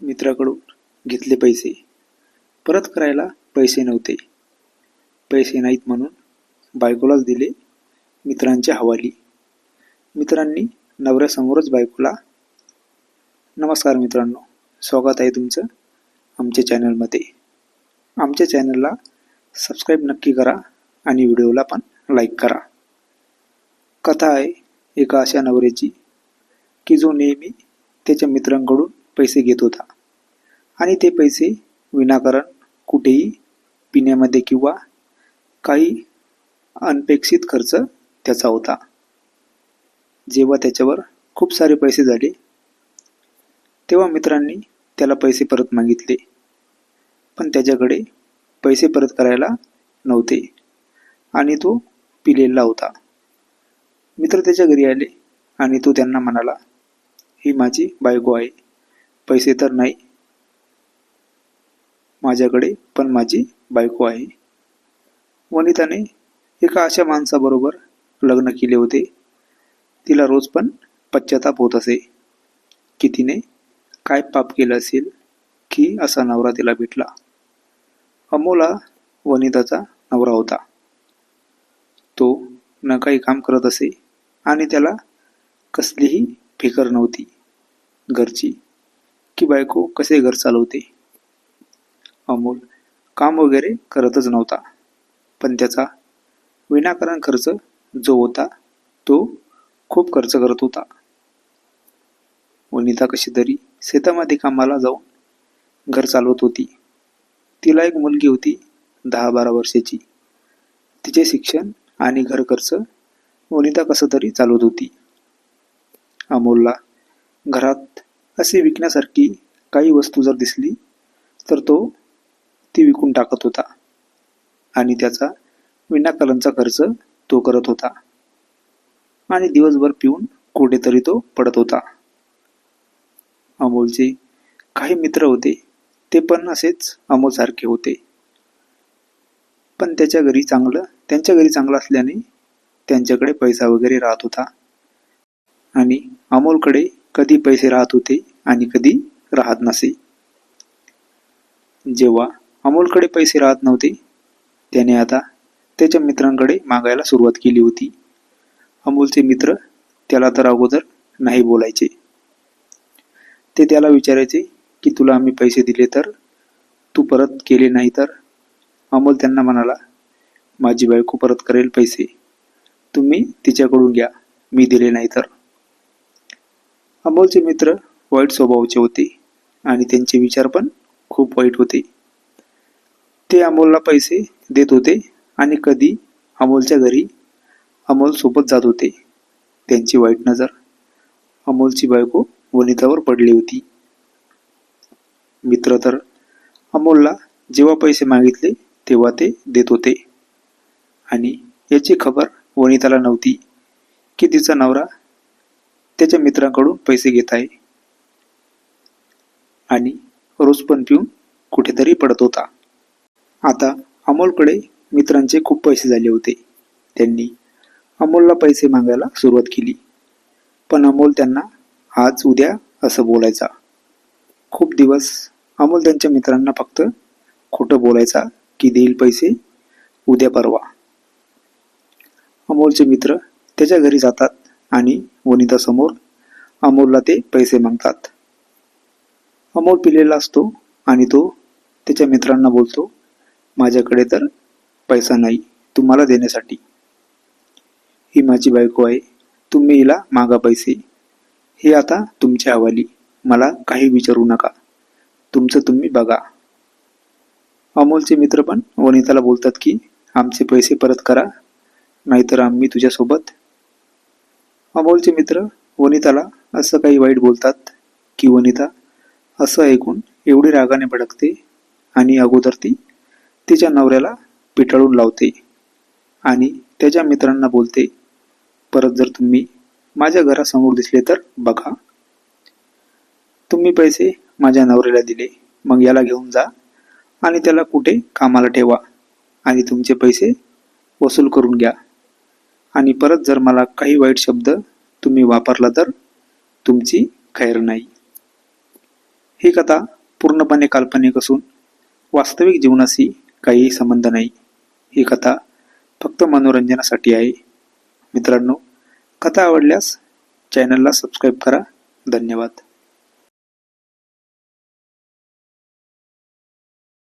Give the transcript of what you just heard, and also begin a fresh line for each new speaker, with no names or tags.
मित्राकडून घेतले पैसे. परत करायला पैसे नव्हते. पैसे नाहीत म्हणून बायकोलाच दिले मित्रांच्या हवाली. मित्रांनी नवऱ्यासमोरच बायकोला नमस्कार मित्रांनो स्वागत आहे तुमचं आमच्या चॅनलमध्ये. आमच्या चॅनलला सबस्क्राईब नक्की करा आणि व्हिडिओला पण लाईक करा. कथा आहे एका अशा नवऱ्याची की जो नेहमी त्याच्या मित्रांकडून पैसे घेत होता. आणि ते पैसे विनाकारण कुठेही पिण्यामध्ये किंवा काही अनपेक्षित खर्च त्याचा होता. जेव्हा त्याच्यावर खूप सारे पैसे झाले तेव्हा मित्रांनी त्याला पैसे परत मागितले. पण त्याच्याकडे पैसे परत करायला नव्हते आणि तो पिलेला होता. मित्र त्याच्या घरी आले आणि तो त्यांना म्हणाला ही माझी बायको आहे. पैसे तर नाही. माझ्याकडे पण माझी बायको आहे. वनिताने एका अशा माणसाबरोबर लग्न केले होते. तिला रोज पण पश्चाताप होत असे. की तिने काय पाप केलं असेल की असा नवरा तिला भेटला. अमोला वनिताचा नवरा होता. तो न काही काम करत असे आणि त्याला कसलीही फिकर नव्हती. घरची की बायको कसे घर चालवते? अमोल काम वगैरे करतच नव्हता. पण त्याचा विनाकारण खर्च जो होता तो खूप खर्च करत होता. वनिता कशी तरी शेतामध्ये कामाला जाऊन घर चालवत होती. तिला एक मुलगी होती दहा बारा वर्षाची. तिचे शिक्षण आणि घर खर्च वनिता कसं तरी चालवत होती. अमोलला घरात असे विकण्यासारखी काही वस्तू जर दिसली तर तो ती विकून टाकत होता. आणि त्याचा विनाकलनचा खर्च तो करत होता. आणि दिवसभर पिऊन कुठेतरी तो पडत होता. अमोलचे काही मित्र होते ते पण असेच अमोलसारखे होते. पण त्याच्या घरी चांगलं त्यांच्या घरी चांगलं असल्याने त्यांच्याकडे पैसा वगैरे राहत होता. आणि अमोलकडे कधी पैसे राहत होते आणि कधी राहत नसे. जेव्हा अमोलकडे पैसे राहत नव्हते त्याने आता त्याच्या मित्रांकडे मागायला सुरुवात केली होती. अमोलचे मित्र त्याला तर अगोदर नाही बोलायचे. ते त्याला विचारायचे की तुला आम्ही पैसे दिले तर? तू परत केले नाही तर? अमोल त्यांना म्हणाला माझी बायको परत करेल पैसे. तुम्ही तिच्याकडून घ्या. मी दिले नाही तर. अमोलचे मित्र वाईट स्वभावाचे होते आणि त्यांचे विचार पण खूप वाईट होते. ते अमोलला पैसे देत होते आणि कधी अमोलच्या घरी अमोल सोबत जात होते. त्यांची वाईट नजर अमोलची बायको वनितावर पडली होती. मित्र तर अमोलला जेव्हा पैसे मागितले तेव्हा ते देत होते. आणि याची खबर वनिताला नव्हती की तिचा नवरा त्याच्या मित्रांकडून पैसे घेत आहे. आणि रोज पण पिऊन कुठेतरी पडत होता. आता अमोलकडे मित्रांचे खूप पैसे झाले होते. त्यांनी अमोलला पैसे मागायला सुरुवात केली. पण अमोल त्यांना आज उद्या असं बोलायचा. खूप दिवस अमोल त्यांच्या मित्रांना फक्त खोटं बोलायचा की देईल पैसे उद्या परवा. अमोलचे मित्र त्याच्या घरी जातात. आणि वनितासमोर अमोलला ते पैसे मागतात. अमोल पिलेला असतो आणि तो त्याच्या मित्रांना बोलतो माझ्याकडे तर पैसा नाही तुम्हाला देण्यासाठी. ही माझी बायको आहे तुम्ही हिला मागा पैसे. हे आता तुमच्या हवाली. मला काही विचारू नका. तुमचं तुम्ही बघा. अमोलचे मित्र पण वनिताला बोलतात की आमचे पैसे परत करा नाहीतर आम्ही तुझ्यासोबत अमोलचे मित्र वनिताला असं काही वाईट बोलतात की वनिता असं ऐकून एवढी रागाने भडकते आणि अगोदर ती तिच्या नवऱ्याला पिटाळून लावते आणि त्याच्या मित्रांना बोलते परत जर तुम्ही माझ्या घरासमोर दिसले तर बघा. तुम्ही पैसे माझ्या नवऱ्याला दिले मग याला घेऊन जा आणि त्याला कुठे कामाला ठेवा आणि तुमचे पैसे वसूल करून घ्या. आणि परत जर मला काही वाईट शब्द तुम्ही वापरला तर तुमची खैर नाही. ही कथा पूर्णपणे काल्पनिक असून वास्तविक जीवनाशी काहीही संबंध नाही. ही कथा फक्त मनोरंजनासाठी आहे. मित्रांनो कथा आवडल्यास चॅनलला सबस्क्राईब करा. धन्यवाद.